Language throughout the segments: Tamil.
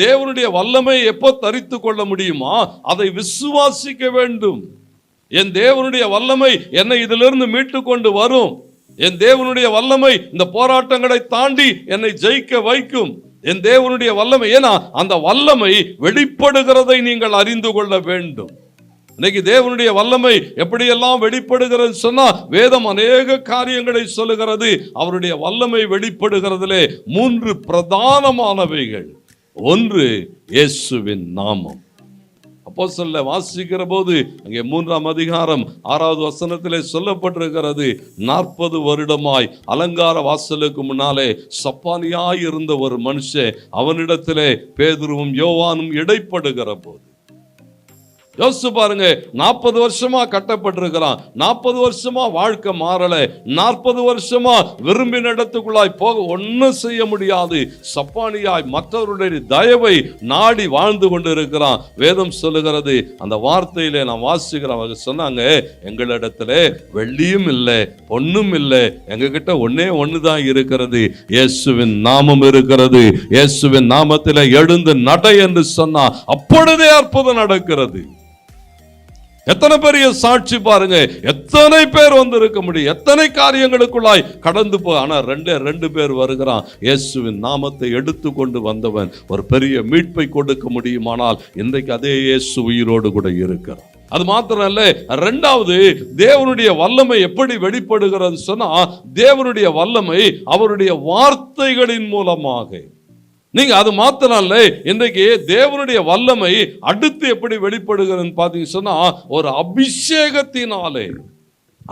தேவனுடைய வல்லமை எப்போ தரித்து கொள்ள முடியுமா? அதை விசுவாசிக்க வேண்டும். என் தேவனுடைய வல்லமை என்னை இதிலிருந்து மீட்டு கொண்டு வரும். என் தேவனுடைய வல்லமை இந்த போராட்டங்களை தாண்டி என்னை ஜெயிக்க வைக்கும். என் தேவனுடைய வல்லமை ஏன்னா அந்த வல்லமை வெளிப்படுகிறதை நீங்கள் அறிந்து கொள்ள வேண்டும். இன்னைக்கு தேவனுடைய வல்லமை எப்படியெல்லாம் வெளிப்படுகிறது சொன்னா வேதம் அநேக காரியங்களை சொல்லுகிறது. அவருடைய வல்லமை வெளிப்படுகிறதிலே மூன்று பிரதானமானவைகள். ஒன்று இயேசுவின் நாமம். அப்போ வாசிக்கிற போது அங்கே மூன்றாம் அதிகாரம் ஆறாவது வசனத்திலே சொல்லப்பட்டிருக்கிறது நாற்பது வருடமாய் அலங்கார வாசலுக்கு முன்னாலே சப்பானியாய் இருந்த ஒரு மனுஷன் அவனிடத்திலே பேதுருவும் யோவானும் இடைப்படுகிற போது யோசிச்சு பாருங்க நாற்பது வருஷமா கட்டப்பட்டிருக்கிறான். நாற்பது வருஷமா வாழ்க்கை மாறல. நாற்பது வருஷமா விரும்பின இடத்துக்குள்ளாய் போக ஒன்றும் செய்ய முடியாது. சப்பானியாய் மற்றவருடைய தயவை நாடி வாழ்ந்து கொண்டு இருக்கிறான் வேதம் சொல்லுகிறது அந்த வார்த்தையிலே நான் வாசிக்கிறேன் அவங்க சொன்னாங்க எங்களிடத்துல வெள்ளியும் இல்லை பொண்ணும் இல்லை. எங்ககிட்ட ஒன்னே ஒன்று தான் இருக்கிறது. இயேசுவின் நாமம் இருக்கிறது. இயேசுவின் நாமத்தில் எழுந்து நட என்று சொன்னா அப்பொழுதே அற்புதம் நடக்கிறது. எத்தனை பெரிய சாட்சி பாருங்க? எத்தனை பேர் வந்து இருக்க முடியும்? எத்தனை காரியங்களுக்குள்ளாய் கடந்து போ ஆனால் ரெண்டே ரெண்டு பேர் வருகிறான். இயேசுவின் நாமத்தை எடுத்து கொண்டு வந்தவன் ஒரு பெரிய மீட்பை கொடுக்க முடியுமானால் இன்றைக்கு அதே இயேசு உயிரோடு கூட இருக்கிறான் அது மாத்திரம் இல்ல ரெண்டாவது தேவனுடைய வல்லமை எப்படி வெளிப்படுகிறது சொன்னா தேவனுடைய வல்லமை அவருடைய வார்த்தைகளின் மூலமாக. நீங்க அது மாத்திரம் இன்றைக்கு தேவனுடைய வல்லமை அடுத்து எப்படி வெளிப்படுகிறதுன்னு பார்த்தீங்க சொன்னா ஒரு அபிஷேகத்தினாலே.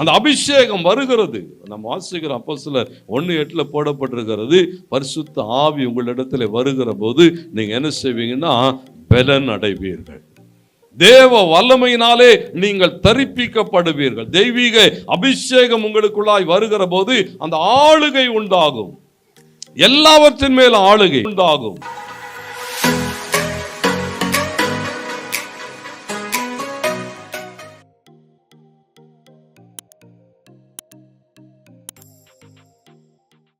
அந்த அபிஷேகம் வருகிறது. நம்ம வாசிக்கிற அப்போ சில ஒன்று எட்டில் போடப்பட்டிருக்கிறது. பரிசுத்த ஆவி உங்களிடத்தில் வருகிற போது நீங்கள் என்ன செய்வீங்கன்னா பலன் அடைவீர்கள். தேவ வல்லமையினாலே நீங்கள் தரிப்பிக்கப்படுவீர்கள். தெய்வீக அபிஷேகம் உங்களுக்குள்ளாய் வருகிற போது அந்த ஆளுகை உண்டாகும். எல்லாவற்றின் மேல் ஆளுகை உண்டாகும்.